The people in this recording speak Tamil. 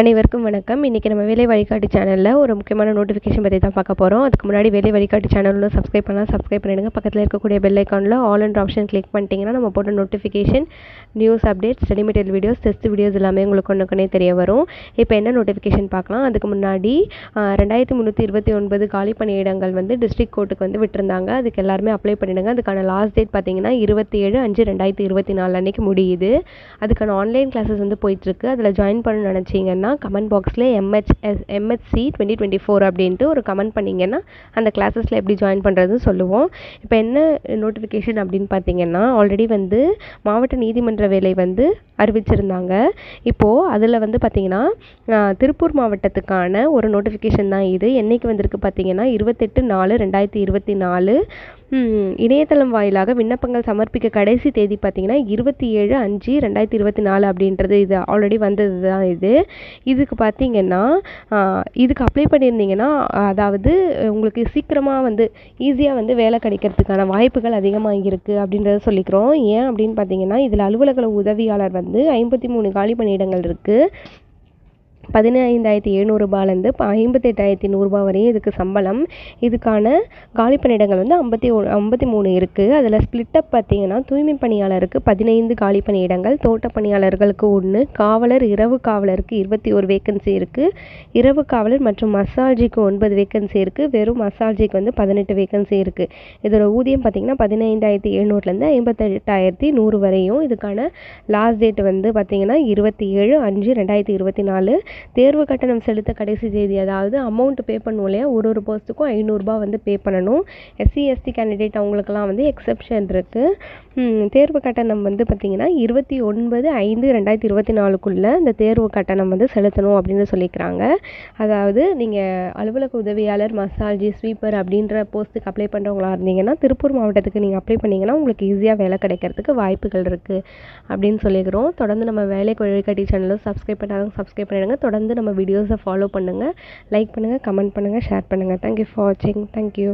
அனைவருக்கும் வணக்கம். இன்றைக்கி நம்ம வேலை வழிகாட்டி சேனலில் ஒரு முக்கியமான நோட்டிஃபிகேஷன் பற்றி தான் பார்க்க போகிறோம் அதுக்கு முன்னாடி வேலை வழிகாட்டி சேனலில் சப்ஸ்கிரைப் பண்ணலாம். சப்ஸ்கிரைப் பண்ணிடுங்க. பக்கத்தில் இருக்கக்கூடிய பெல் ஐக்கானில் ஆல் அண்ட் ஆப்ஷன் கிளிக் பண்ணிட்டீங்கன்னா நம்ம போட்ட notification news updates study material videos test videos எல்லாமே உங்களுக்கு ஒன்றுக்குனே தெரிய வரும். இப்போ என்ன நோட்டிஃபிகேஷன் பார்க்கலாம்? அதுக்கு முன்னாடி ரெண்டாயிரத்தி முந்நூற்றி இருபத்தி ஒன்பது காலி பணியிடங்கள் வந்து டிஸ்ட்ரிக்ட் கோர்ட்டுக்கு வந்து விட்டுருந்தாங்க. அதுக்கு எல்லாருமே அப்ளை பண்ணிடுங்க. அதுக்கான லாஸ்ட் டேட் பார்த்தீங்கன்னா இருபத்தி ஏழு அஞ்சு ரெண்டாயிரத்தி இருபத்தி நாலு அன்றைக்கு முடியுது. அதுக்கான ஆன்லைன் கிளாஸஸ் வந்து போயிட்டுருக்கு அதில் ஜாயின் பண்ண நினச்சிங்கன்னா கமெண்ட் பாக்ஸில் MHS MHC twenty twenty four அப்படின்ட்டு ஒரு கமெண்ட் பண்ணிங்கன்னா அந்த கிளாஸஸில் எப்படி ஜாயின் பண்ணுறதுன்னு சொல்லுவோம். இப்போ என்ன நோட்டிஃபிகேஷன் அப்படின்னு பார்த்தீங்கன்னா ஆல்ரெடி வந்து மாவட்ட நீதிமன்ற வேலை வந்து அறிவிச்சிருந்தாங்க. இப்போது அதில் வந்து பார்த்திங்கன்னா திருப்பூர் மாவட்டத்துக்கான ஒரு நோட்டிஃபிகேஷன் தான் இது. என்றைக்கு வந்திருக்கு பார்த்தீங்கன்னா இருபத்தெட்டு நாலு ரெண்டாயிரத்தி இருபத்தி நாலு. இணையதளம் வாயிலாக விண்ணப்பங்கள் சமர்ப்பிக்க கடைசி தேதி பார்த்தீங்கன்னா இருபத்தி ஏழு அஞ்சு ரெண்டாயிரத்தி இருபத்தி நாலு அப்படின்றது இது ஆல்ரெடி வந்தது தான் இது. இதுக்கு பார்த்தீங்கன்னா இதுக்கு அப்ளை பண்ணியிருந்தீங்கன்னா அதாவது உங்களுக்கு சீக்கிரமாக வந்து ஈஸியாக வந்து வேலை கிடைக்கிறதுக்கான வாய்ப்புகள் அதிகமாக இருக்குது அப்படின்றத சொல்லிக்கிறோம். ஏன் அப்படின்னு பார்த்தீங்கன்னா இதில் அலுவலக உதவியாளர் வந்து ஐம்பத்தி மூணு காலி பணியிடங்கள் இருக்குது பதினைந்தாயிரத்தி எழுநூறுபாலேருந்து இப்போ ஐம்பத்தெட்டாயிரத்தி நூறுரூபா வரையும் இதுக்கு சம்பளம். இதுக்கான காலி பணியிடங்கள் வந்து ஐம்பத்தி ஒ ஐம்பத்தி மூணு இருக்குது அதில் ஸ்ப்ளிட்டப் பார்த்தீங்கன்னா தூய்மை பணியாளருக்கு பதினைந்து காலி பணியிடங்கள் தோட்ட பணியாளர்களுக்கு ஒன்று காவலர் இரவு காவலருக்கு இருபத்தி ஒரு வேக்கன்சி இருக்குது இரவு காவலர் மற்றும் மசால்ஜிக்கு ஒன்பது வேக்கன்சி இருக்குது வெறும் மசால்ஜிக்கு வந்து பதினெட்டு வேக்கன்சி இருக்குது இதோட ஊதியம் பார்த்தீங்கன்னா பதினைந்தாயிரத்தி எழுநூறுலேருந்து ஐம்பத்தெட்டாயிரத்தி நூறு வரையும். இதுக்கான லாஸ்ட் டேட் வந்து பார்த்தீங்கன்னா இருபத்தி ஏழு அஞ்சு ரெண்டாயிரத்தி இருபத்தி நாலு. தேர்வு கட்டணம் செலுத்த கடைசி தேதி அதாவது அமௌண்ட் பே பண்ணுவோம் இல்லையா? ஒரு ஒரு போஸ்ட்டுக்கும் ஐநூறுரூபா வந்து பே பண்ணணும். எஸ்சி எஸ்டி கேண்டிடேட் அவங்களுக்குலாம் வந்து எக்ஸப்ஷன் இருக்குது தேர்வு கட்டணம் வந்து பார்த்திங்கன்னா இருபத்தி ஒன்பது ஐந்து ரெண்டாயிரத்தி இருபத்தி நாலுக்குள்ளே இந்த தேர்வு கட்டணம் வந்து செலுத்தணும் அப்படின்னு சொல்லிக்கிறாங்க. அதாவது நீங்கள் அலுவலக உதவியாளர் மசாஜி ஸ்வீப்பர் அப்படின்ற போஸ்ட்டுக்கு அப்ளை பண்ணுறவங்களா இருந்தீங்கன்னா திருப்பூர் மாவட்டத்துக்கு நீங்கள் அப்ளை பண்ணிங்கன்னா உங்களுக்கு ஈஸியாக வேலை கிடைக்கிறதுக்கு வாய்ப்புகள் இருக்குது அப்படின்னு சொல்லிக்கிறோம். தொடர்ந்து நம்ம வேலைக்கு வழிகாட்டி சேனலும் சப்ஸ்கிரைப் பண்ணாதவங்க சப்ஸ்கிரைப் பண்ணிடுங்க. தொடர்ந்து நம்ம வீடியோஸை ஃபாலோ பண்ணுங்கள் லைக் பண்ணுங்கள் கமெண்ட் பண்ணுங்கள் ஷேர் பண்ணுங்கள் தேங்க்யூ ஃபார் வாட்சிங் தேங்க்யூ